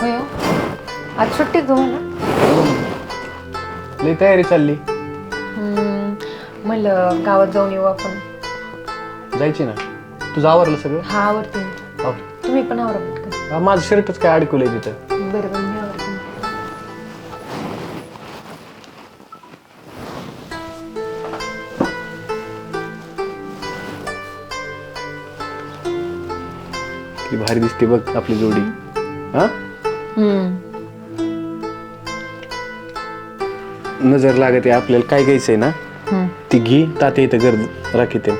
होय? हो. आज सुट्टी का तुम्हाला लई तयारी चालली. हम्म, म्हणलं गावात जाऊन येऊ आपण. जायची ना? तुझं आवरलं सगळं? हा आवडते मी. आव. तुम्ही पण आवरा पटकन हा, माझं शर्टच काय अडकवलंय तिथं. बरं बरं मी आवडते की भारी दिसते बघ आपली जोडी. हा? नजर लागते आपल्याला. काय घ्यायचंय ना ती घे तात्या इथं गर्द राखीते.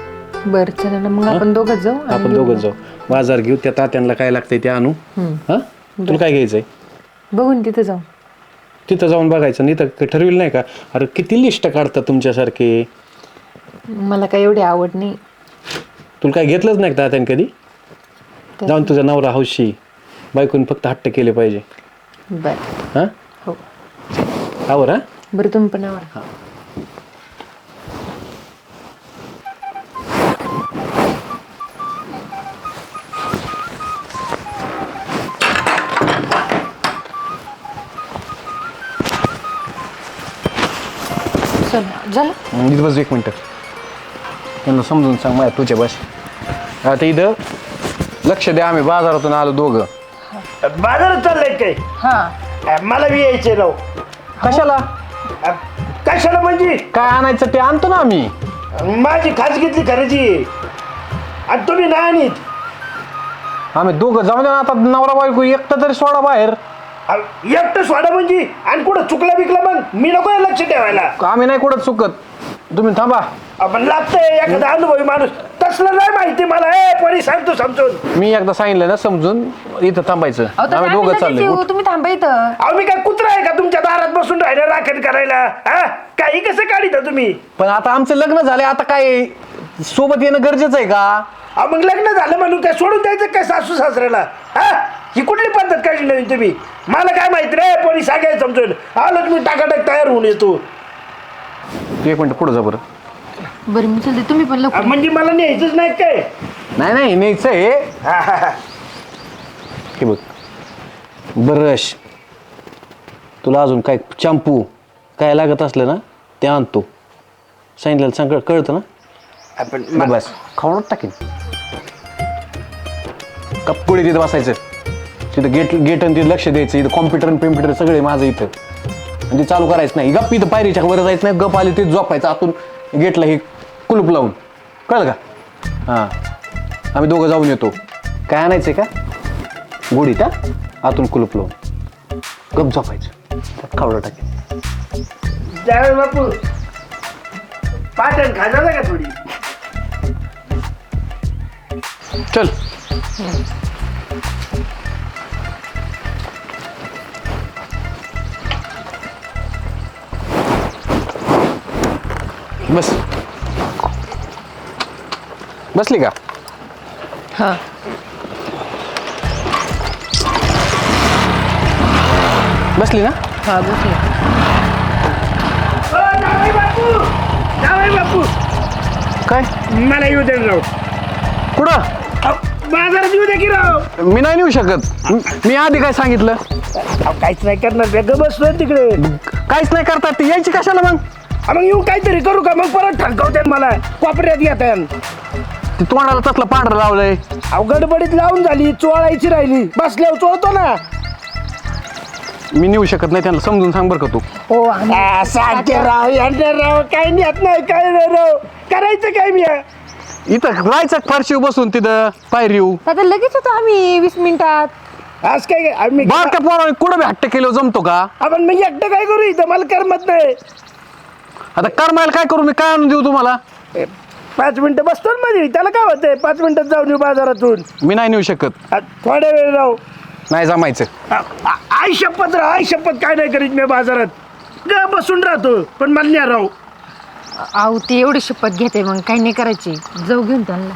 बरं चला ना मग आपण दोघंच जाऊ आणि आपण घेऊ. दोघं जाऊ. बाजार घेऊ त्या तात्यांना काय लागतंय ते आणू. हम्म. हा? तुला काय घ्यायचंय? बघून तिथं जाऊ. तिथं जाऊन बघायचं. नाही तर काही ठरविलं नाही का? अरे किती लिस्ट काढतात तुमच्यासारखे? मला काय एवढी आवड नाही. तुला काय घेतलंच नाही का तात्याने कधी? जाऊन तुझा नवरा हौशी. बायकोने फक्त हट्ट केले पाहिजे. बरं. हा? हो. आवर हा? बरं तुम्ही पण आवडा चला झालं? इथं बस एक मिनटं. त्यांना समजून सांग माझ्या तुझ्या भाषेत आता इथं लक्ष द्या आम्ही बाजारातून आलो दोघं. बाजारात चाललंय काय? हां. अ, मला बी यायचे राव. कशाला? अ, कशाला म्हणजे? काय आणायचं ते आणतो ना आम्ही. माझी खाजगीतली खरेदी. आहे. आणि तुम्ही नाही आणीत. आम्ही दोघं जाऊन द्या ना आता नवरा बायको एकटं तरी सोडा बाहेर. अ, एकटं सोडा म्हणजे? आणि कुठं चुकला बिकला मग? मी नको लक्ष ठेवायला. आम्ही नाही कुठं चुकत. तुम्ही थांबा. आपण लागतंय एखादा अनुभवी माणूस. तसलं नाही माहिती मला. ए परी सांगतो समजून. मी एकदा सांगितलं ना समजून इथं थांबायचं. अहो, तसं आम्ही आम्ही दोघं लगेच चाललोय. येऊ. उठ. तुम्ही थांबा इथं. अहो मी काय कुत्रा आहे का तुमच्या दारात बसून राहिलं राखण करायला? हा? काही कसं काढिता तुम्ही? पण आता आमचं लग्न झालंय आता काय सोबत येणं गरजेचं आहे का? अहो मग लग्न झालं म्हणून काय सोडून द्यायचं काय सासू सासऱ्याला? हा? ही कुठली पद्धत काढली नवीन तुम्ही? मला काय माहिती रे पोरी सांगायचं समजून. आलो तुम्ही टाकाटाक तयार होऊन येतो. तू एक मिनिट पुढे जा बरं. बरं मी चलते. तुम्ही पण लवकर. म्हणजे मला न्यायचंच नाही काय? नाही नाही न्यायचं आहे. हा, हा, हा. हे बघ. ब्रश. तुला अजून काय चॅम्पू काय लागत असलं ना ते आणतो. सांगितलं सांग कळतं ना? आपण मग बस. खाऊन टाकीन. कपकुडी तिथं बसायचं. तिथं गेट गेट आणि तिथं लक्ष द्यायचं. इथं कॉम्प्युटर आणि पेम्प्युटर सगळे माझं इथं. ते चालू करायचं नाही. गप इथं पायरीच्या वर जायचं नाही गप आले ते झोपायचं. आतून गेटला हे कुलूप लावून. कळलं का? हां. आम्ही दोघं जाऊन येतो. काय आणायचं का? गोडीत हा आतून कुलूप लावून. गप झोपायचं. खावडं टाकेल. जावे बापू. पाटण खाजा का थोडी? चल. बस. बसली का? हां. बसली ना? हां बसले. बापू. काय? मला येऊ दे राव. कुठं? अहो, बाजारात येऊ दे की राव. मी नाही नेऊ शकत. मी- आधी काय सांगितलं? अहो, काहीच नाही करणार. वेगळं बसलो तिकडे. काहीच नाही करतात ती यायची कशाला मग? मग येऊ काहीतरी करू का? मग परत ठणकावते मला. कोपऱ्यात येतात ती तोंडाला तसलं पांढरं लावलंय. अहो गडबडीत लावून झाली चोळायची राहिली. बसल्यावर चोळतो ना. मी नेऊ शकत नाही त्यांना समजून सांग बरं का तू. हो आ, सांगते राव यांना राव काही नेत नाही काय नाही राव. करायचं काय मी? इथं जायचं फारशी बसून तिथं पायरीव आता लगेच होतो आम्ही वीस मिनिटात. आज काय आम्ही बारक्या पोराने कुठं बी हट्ट केलं जमतो का? आपण मी एकटं काय करू इथं? मला करमत नाही. आता करमायला काय करू? मी काय आणून देऊ तुम्हाला? ए, पाच मिनिटं बसतो ना मध्ये त्याला काय होतंय? पाच मिनिटात जाऊन येऊ बाजारातून. मी नाही नेऊ शकत. आ, थोड्या वेळ राहू. नाही जमायचं. आ, आ, आई शपथ राह आई शपथ काय नाही करीत मी बाजारात. ग बसून राहतो पण मला नाही राहू अहो ते एवढी शपथ घेते मग काही नाही करायची. जाऊ घेऊन त्यांना.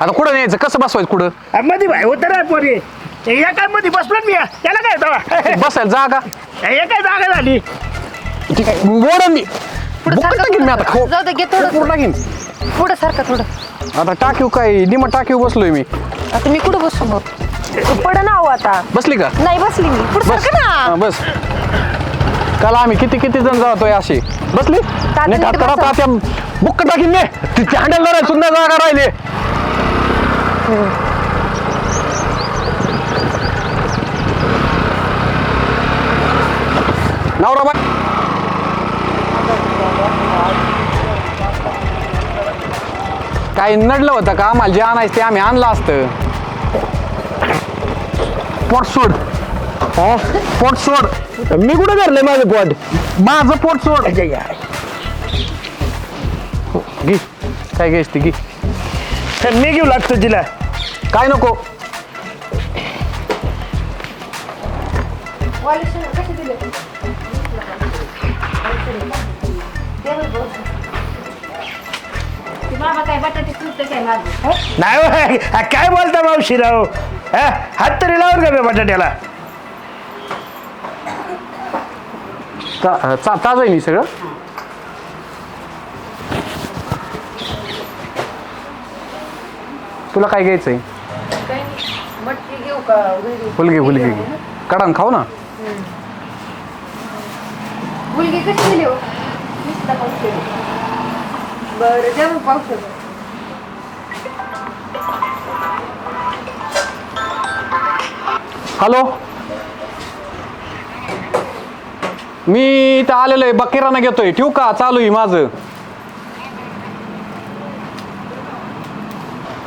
आता कुठं न्यायचं? कसं बसवायचं कुठं? आ, मध्ये भाई होतं ना पोरी. ते या काय मध्ये बसलो ना मी. त्याला काय बसायला जागा. काय जागा झाली? बोडा मी. पुढं सारखं टाकीन मी आता थोडं. जाऊ दे, घे थोडं. पूर्ण टाकीन. पुढं सारखं थोडं. आता टाकीव काय निम टाकीव बसलोय मी. आता मी कुठं बसू मग? पड ना आता. बसली का? नाही बसली मी. पुढे बस. हा, ना. बस. काल आम्ही किती किती जण जातोय अशी? बसली? नाही नीट करा बसा. तात्या बुक्क टाकीन ने तिथे हँडल सुद्धा जागा राहिले. नवरा बाय काही नडलं होतं का? आम्हाला जे आणायचं ते आम्ही आणलं असतं. पोट सोड. पोट सोड. मी कुठं धरलंय माझं पोट? माझं पोट सोड. घे. काय घ्यायच ती घे. तर मी घेऊ लागतो तिला. काय नको? बाबा काय बटाटे सुटते काय माझं नाही होय. हा, काय बोलता मावशी राव? हा हात तरी लावून का बे बटाट्याला? ताज आहे मी सगळं? तुला काय घ्यायचंय? मटकी घेऊ का फुलगे फुलगे. घे काढा खाऊ ना? मुलगी कशी दिली हो? केली. बरं द्या मग पावसाचं हॅलो? मी इथं आलेलो आहे बकिराना घेतोय. ठेवू का? चालू आहे माझं.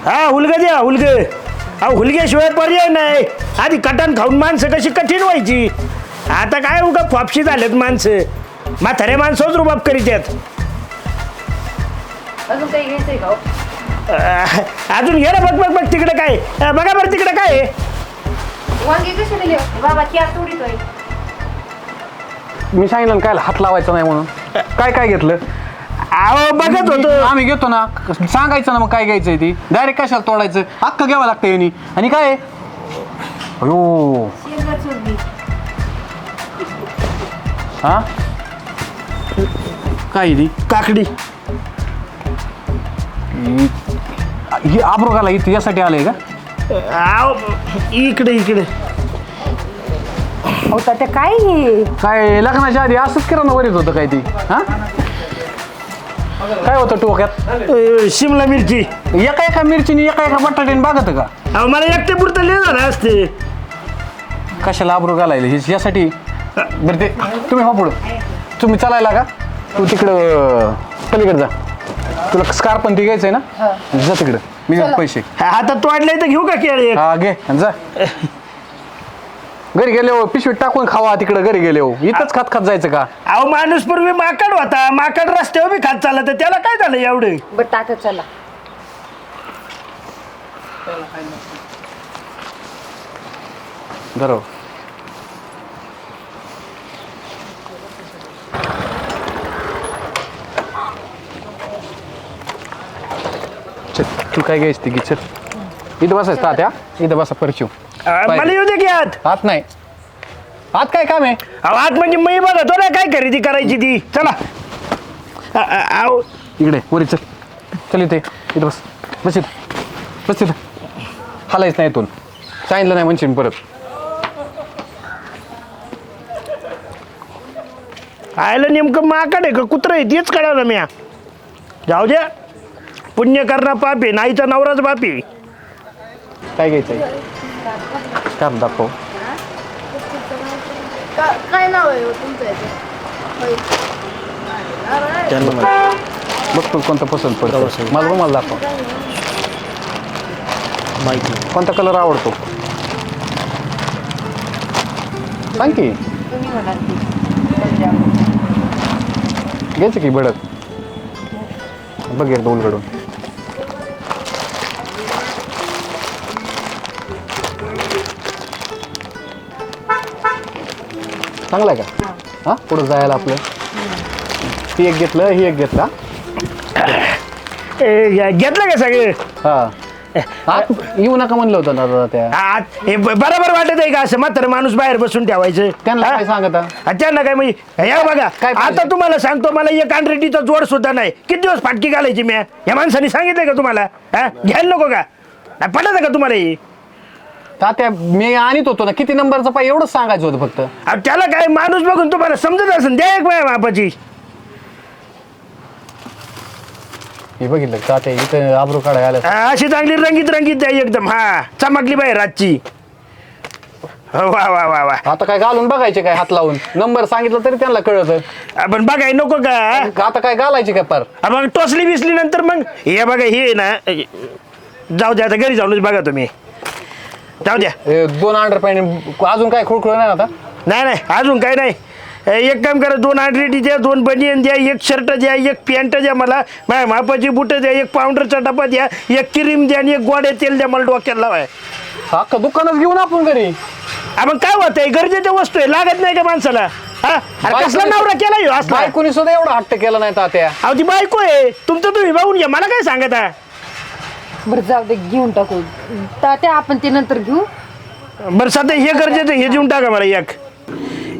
हा हुलग द्या हुलग. हा हुलग्याशिवाय पर्याय नाही. आधी कटण खाऊन माणसं कशी कठीण व्हायची? आता काय उगा फापशी झालेत माणसं. म्हातारे माणसंच रुबाब करीत आहेत. अजून काही घ्यायचंय का हो? अं, अजून घे ना बघ बघ बघ तिकडे काय अं, बघा बरं तिकडे काय आहे. वांगी कशी दिली? हो? बाबा क्या तोडीतोय मी सांगितलं ना काय हात लावायचा नाही म्हणून. काय काय घेतलं? अहो बघत होतो. आम्ही घेतो ना. सांगायचं ना मग काय घ्यायचंय ती? डायरेक्ट कशाला तोडायचं? अख्खं घ्यावं लागतं यांनी. आणि काय आहे? अयो. शेंगा हा? काय आहे ती? काकडी. ही- आब्रोगाला इथे यासाठी आलंय का? आव इकडे इकडे. हो तात्या काय हे? काय लग्नाच्या आधी असंच किराणा वरीत होतं काय ती? हा? काय होतं टोक्यात? अं, शिमला मिरची. एका एका मिरचीने एका एका बटाट्याने बागत का? अहो मला एकटे पुरतं लिहिलं झालं असते. कशाला आब्रो घालायला? हे यासाठी? बरं ते तुम्ही हो पुढं. तुम्ही चालायला का? तू तिकडं पलीकडे जा. तुला स्कार्प पण ती घ्यायचंय ना? जा तिकडं. मी देतो पैसे. हातात तोडले तर घेऊ का केळी एक? हा घे. आणि जा. घरी गेले हो पिशवीत टाकून खावा तिकडं घरी गेले हो. इथंच खात खात जायचं का? अहो माणूस पूर्वी माकड होता. माकड रस्त्यावर बी खात चालला तर त्याला काय झालं एवढं? बरं टाका चला. बरोबर चल तू काय घ्यायच ती चल इथं बसायचं तात्या इथं बसा परचिव अं, मला येऊ दे की आत. हात नाही. हात काय काम आहे? अहो आत म्हणजे मी बघतो ना काय खरेदी करायची ती? चला. अ- अ- अहो. इकडे वरी चल. चल इथे इथं बस. बस इथं. बस इथं. हालायच नाही इथून. सांगितलं नाही म्हणशील परत. आयला नेमकं माकड आहे का कुत्र आहे? तेच कळालं म्या. जाऊ द्या. पुण्य करणं पापी नाहीचा नवराच बापी काय घ्यायचं आहे काम दाखव. का- काय नाव आहे हो तुमचं याचं? होय. बघ तू कोणतं पसंत पडतं मला मला दाखव. माहिती. कोणता कलर आवडतो? सांग की. घ्यायचं की भडक बघ एकदा उलगडून. चांगलं आहे का? हा? पुढं जायला आपलं? ती एक घेतलं ही एक घेतला. ए, घ्या- घेतलं का सगळे? हा. आत येऊ नका म्हणलं होतं ना दादा त्या. आत हे ब- बरोबर वाटत आहे का असं मात्र माणूस बाहेर बसून ठेवायचं? त्यांना हा? काय सांगता? हा, त्यांना काय म्हणजे या बघा काय पाहिजे? आता तुम्हाला सांगतो मला एक अनरेटीचा जोड सुद्धा नाही. किती दिवस फाटकी घालायची मी या माणसाने सांगितलंय का तुम्हाला? हा? घ्यायला नको का? नाही पटत का तुम्हाला हे? तात्या मी आणत होतो ना किती नंबरचा पाय एवढंच सांगायचं होतं फक्त. अहो, त्याला काय माणूस बघून तुम्हाला समजत असेल द्या एक माझ्या बापाची. हे बघितलं का तात्या इथं आबरू काढायला आलं हा, अशी चांगली रंगीत रंगीत द्या एकदम हा चमकली बाई रातची. हो, वा वा वा वा. आता काय घालून बघायचे काय हात लावून? नंबर सांगितलं तरी त्यांना कळत. आपण बघाय नको का? आता काय घालायचे काय पार? हा, मग टोचली बिसली नंतर मग हे बघा हे ना जाऊ द्या आता घरी जाऊनच बघा तुम्ही. जाऊ द्या हे दोन अंडर पॅन्ट अजून काय खुळखुळ नाही ना आता? नाही नाही अजून काय नाही. ए, एक काम करा दोन आंड्रेटी द्या दोन बनियन द्या एक शर्ट द्या एक पॅन्ट द्या मला. माझ्या मापाची बुटं द्या एक पावडरचा डबा द्या एक क्रीम द्या आणि एक गोड्या तेल द्या मला डोक्याला लावाय. अख्खा दुकानच घेऊन आपण घरी. हा, मग काय होतंय? गरजेच्या वस्तू आहे लागत नाही का माणसाला? हा? अरे कसला नवरा केला ह्यो असला? बायकोनी सुद्धा एवढा हट्ट केला नाही तात्या. अहो ती बायको आहे. तुमचं तुम्ही बघून घ्या. मला काय सांगत? आहे बरं जाऊ दे घेऊन टाकू. तात्या आपण ते नंतर घेऊ. बरं सध्या हे गरजेचं हे देऊन टाका मला एक.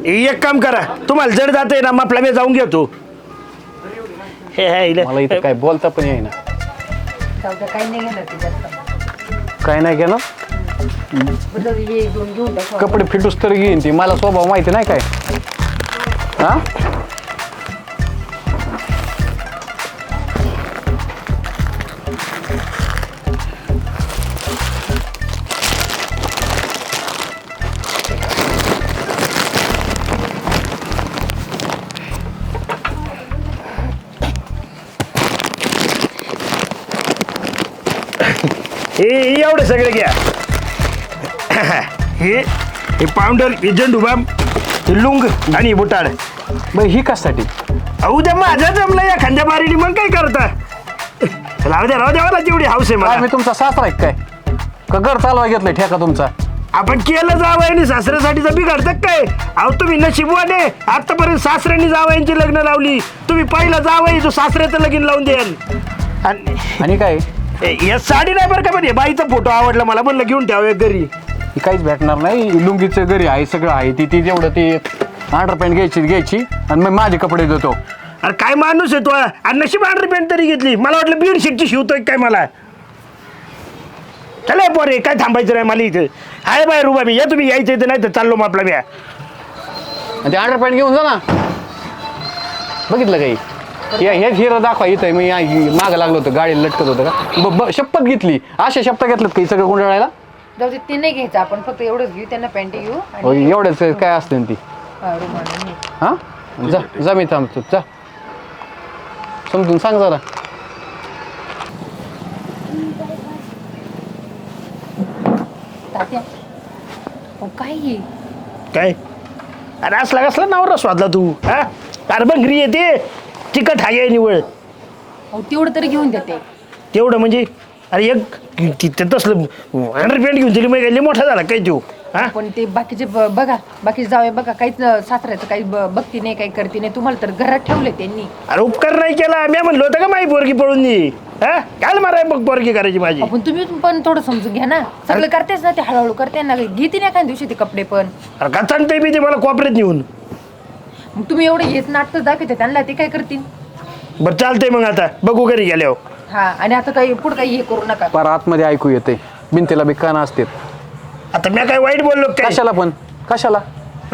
एक काम करा तुम्हाला जड जात आहे ना मग आपला मी जाऊन घेतो. हे हे, इले. मला इथं काय बोलता पण येईना. जाऊ द्या काही नाही घेणार ते जास्त. काय नाही केलं बरं जाऊ दे, हे दोन घेऊन टाकू. कपडे फिटूस तर घेईन ती. मला स्वभाव माहिती नाही काय. हा? हे एवढं सगळं घ्या. हे हे पावडर हे झेंडूबाम हे लुंग आणि हे बुटाड. बरं ही कशासाठी? अहो द्या माझं जमलं या खांद्या बारीने मग काय करता? राहू द्या राहू द्या मला तेवढी हाऊस आहे काय मला. मी तुमचा सासरा आहे काय? का घर चालवा घेतलंय ठेका तुमचा? आपण केलं जावं आणि सासऱ्यासाठी जर बिघडतं काय? अहो तुम्ही नशिबवाने आतापर्यंत सासऱ्यांनी जावयांची लग्न लावली. तुम्ही पहिला जावई जो सासऱ्याचं लगीन लावून द्याल आणि आणि काय? ए, या साडी नाही बरं का पण हे बाईचा फोटो आवडला मला. म्हणलं घेऊन ठेवा एक घरी. काहीच भेटणार नाही. लुंगीचं घरी आहे सगळं आहे. ती ती जेवढं ती अंडर पॅन्ट घ्यायची घ्यायची आणि मग माझे कपडे देतो. अरे काय माणूस आहे तो? आणि नशीब अंडर पॅन्ट तरी घेतली. मला वाटलं बीड शीटची शिवतोय काय मला? चला पोरे काय थांबायचं नाही मला इथं. आहे बाय रुबा मी या तुम्ही यायचं इथं नाही तर चाललो मग आपला मी आणि ते अंडर पॅन्ट घेऊन जा ना. बघितलं काही? या हेच हिरं दाखवा इथं. मी मागं लागलो होतं गाडीला लटकत होतं का? ब- ब- शपथ घेतली. अशा शपथ घेतल्यात काही सगळं गुंडाळायला? जाऊ दे ते नाही घ्यायचं. आपण फक्त एवढंच घेऊ त्यांना पॅन्ट घेऊ आणि एवढंच काय असते ती? हा, रुमाल आणि हे. हा? जा जा मी थांबतो. जा. समजून सांग जरा. तात्या अहो, काय हे? काय? अरे असला कसला नवरा स्वादला तू हा? अरे बंगरी येते चिकट हाय निवळ. अहो तेवढं तरी घेऊन देते. तेवढं म्हणजे अरे एक तिथं तसलं अंडर पॅन्ट घेऊन दिली मग मोठा झाला काय तू? हा? पण ते बाकीचे ब- बघा बाकीचे जावे बघा काहीच अं, सासऱ्याचं काही ब- बघती नाही काही करते नाही तुम्हाला तर घरात ठेवले त्यांनी. अरे उपकार नाही केला मी म्हणलो होतं का माझी पोरगी पळून दी हा? काय माराय बघ पोरगी करायची माझी. आपण तुम्ही पण थोडं समजून घ्या ना. सगळं करतेच ना ते हळूहळू करते ना घेते नाही एखाद्या दिवशी ते कपडे पण. अरे का सांगते मी ते मला कॉपरेट नेऊन? मग तुम्ही एवढे हेच नाटक दाखवते त्यांना ते काय करतील? बरं चालतंय मग आता. बघू घरी गेल्यावर. हा आणि आता काही पुढे काही हे करू नका. पर आतमध्ये ऐकू येते भिंतीला बी कान असते आता मी काय वाईट बोललो काय कशाला पण? कशाला?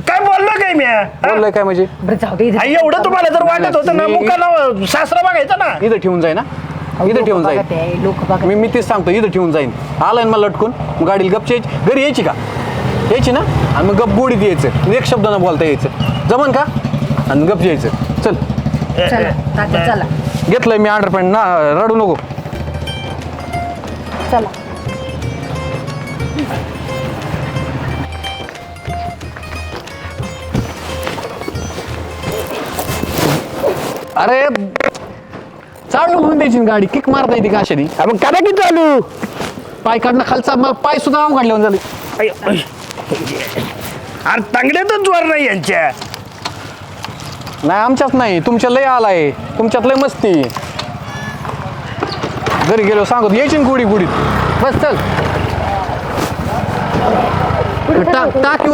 काय बोललो काय मी? हा? बोललंय काय म्हणजे? बरं जाऊ दे आई, एवढं तुम्हाला जर वाटत होतं ना मी- मुका सासरा बघायचा ना. इथं ठेवून जाईन ना इथं ठेवून जाईन. लोक बघा मी मी तेच सांगतो इथं ठेवून जाईन. आलाय ना मला लटकून मग गाडीला गपची यायची. घरी यायची का? यायची ना? आणि मग गप गोडीत यायचं. एक शब्द न बोलता यायचं. जमन का? आणि गप यायचं. चल. चला तात्या चला. घेतलंय मी अंडर पॅन्ट ना रडू नको. चला. अरे चालू म्हणून द्यायची ना गाडी. किक मारता येते का अशाने? मग करा की चालू? पाय काढणं खालचा मग पाय सुद्धा नाव काढल्यावर झाले. अरे तांगड्यातच जोर नाही यांच्या. नाही आमच्यात नाही. तुमच्या लय आलाय. तुमच्यात लय मस्ती. घरी गेलो सांगतो. यायची ना गुडी गुडीत बस चल. टाक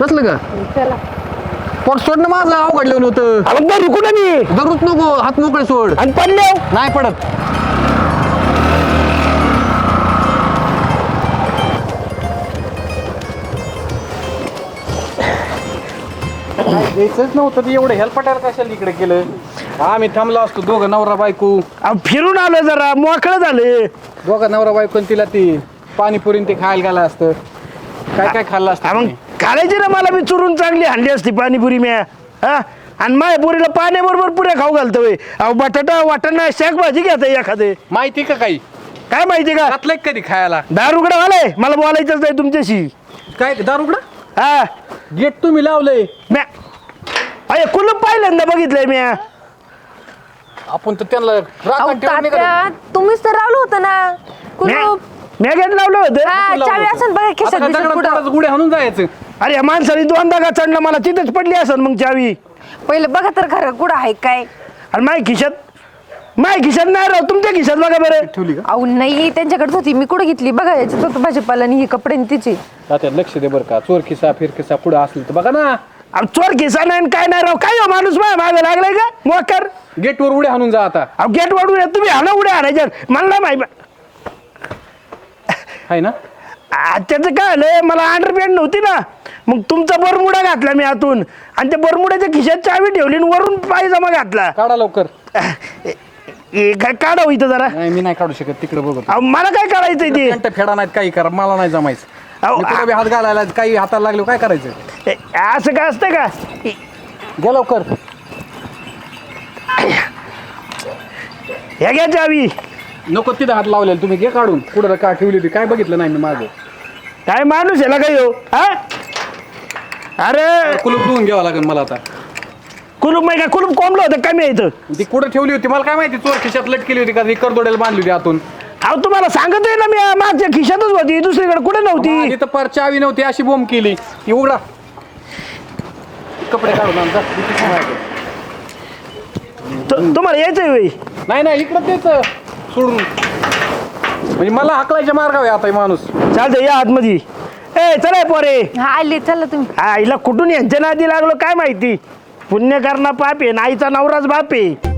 बसलं का? चला. पण सोडणं माझं अवघडलं होतं. अरे घरी कुठं मी दररोज नको हात मोकळे सोड. आणि पडले? नाही पडत. यायचंच नव्हतं ते एवढं. हेल्पटायला कशाला इकडे केलं? आम्ही थांबलो असतो दोघं नवरा बायको. अहो, फिरून आलो जरा. मोकळं झालं. दोघं नवरा बायको आणि तिला ती पाणीपुरी ते खायला गेला असतं. काय काय खाल्लं असतं मग? घालायची ना मला. बी चुरून चांगली हांडी असती पाणीपुरी म्या. हा? आणि माझ्या पुरीला पाण्याबरोबर पुऱ्या खाऊ घालतो होय. अहो बटाटा वाटाणा शाक भाजी घेता एखादे. माहिती का काही? काय माहिती का? घातलंय का कधी खायला? दारुगडा वालाय मला बोलायचंच नाही तुमच्याशी. काय दारुगडा? हा? गेट तुम्ही लावलंय. म्या अरे कुलूप पहिल्यांदा बघितलंय म्या. आपण तर त्यांना अहो, राखण ठेवून निघालो. तात्या, तुम्हीच तर रावलं होतं ना. कुलूप. म्या गेट लावलं होतं. हा, लावलं चावी होतं. असेल बघा आता खिशात काय बिशात दगडात कुठं. दगडात गुढे हाणून जायचं. अरे या माणसाने दोनदा का चढला मला तिथेच पडली असेल मग चावी. पहिलं बघा तर खरं कुठं आहे काय? आणि माय खिशात माय खिशात नाही राव तुमच्या खिशात बघा बरं. ठेवली का? अहो नाही त्यांच्याकडे होती. मी कुठं घेतली? बघा याच्यात होतं भाजीपाला आणि ही कपडे आणि तिचे. आता लक्ष दे बरं का. चोर खिसा फिर खिसा पुढे असलं तर बघा ना. अहो, चोर खिसा नाही आणि काय नाही राव. काय हो माणूस माय मागे लागलाय का? मोकर. गेटवर उड्या हाणून जा आता. अहो गेट वाढून या, तुम्ही हाना उड्या हाणायच्यात मला नाही माहिती. आहे ना? आ, त्याचं काय आलं मला अंडरपॅन्ट नव्हती ना. मग तुमचा बरमुडा घातला मी आतून. आणि त्या बरमुड्याच्या खिशात चावी ठेवली आणि वरून पायजमा घातला. काढा लवकर. काय काढावं इथं जरा? नाही मी नाही काढू शकत. तिकडे बघत अहो मला काय करायचंय ते? फेडा नाहीत काही करा. मला नाही जमायचं. अहो, मी कुठे बी हात घालायला काही हाताला लागलो काय करायचं? ए, असं काय असतं का? घ्या लवकर. ह्या घ्या चावी. नको तिथं हात लावलेला तुम्ही घे काढून. कुठं का ठेवली होती काय बघितलं नाही मी माझं काय माणूस आहे काय हो? हा? अरे! कुलूप धुवून घ्यावं लागेल मला आता. कुलूप माहिती का? कुलूप कोंबलं होतं कमी इथं. ती कुठं ठेवली होती? मला काय माहिती चोर खिशात लटकेली होती का? ती करदोड्याला बांधली होती आतून. अहो तुम्हाला सांगतोय ना मी मागच्या खिशातच होती दुसरीकडे कुठे नव्हती? तिथं पर चावी नव्हती अशी बोंब केली. ती उघडा. कपडे काढून. तु- तुम्हाला यायचंय होय? नाही नाही इकडं तेच सोडून. म्हणजे मला हाकलायच्या मार्गावर आहे आता हे माणूस. चालतंय या आतमध्ये. ए चला पोरे. हा आले चला तुम्ही. आईला कुठून यांच्या नादी लागलो काय माहिती? पुण्य करणं पाप आहे नाईचा नवराच बाप आहे.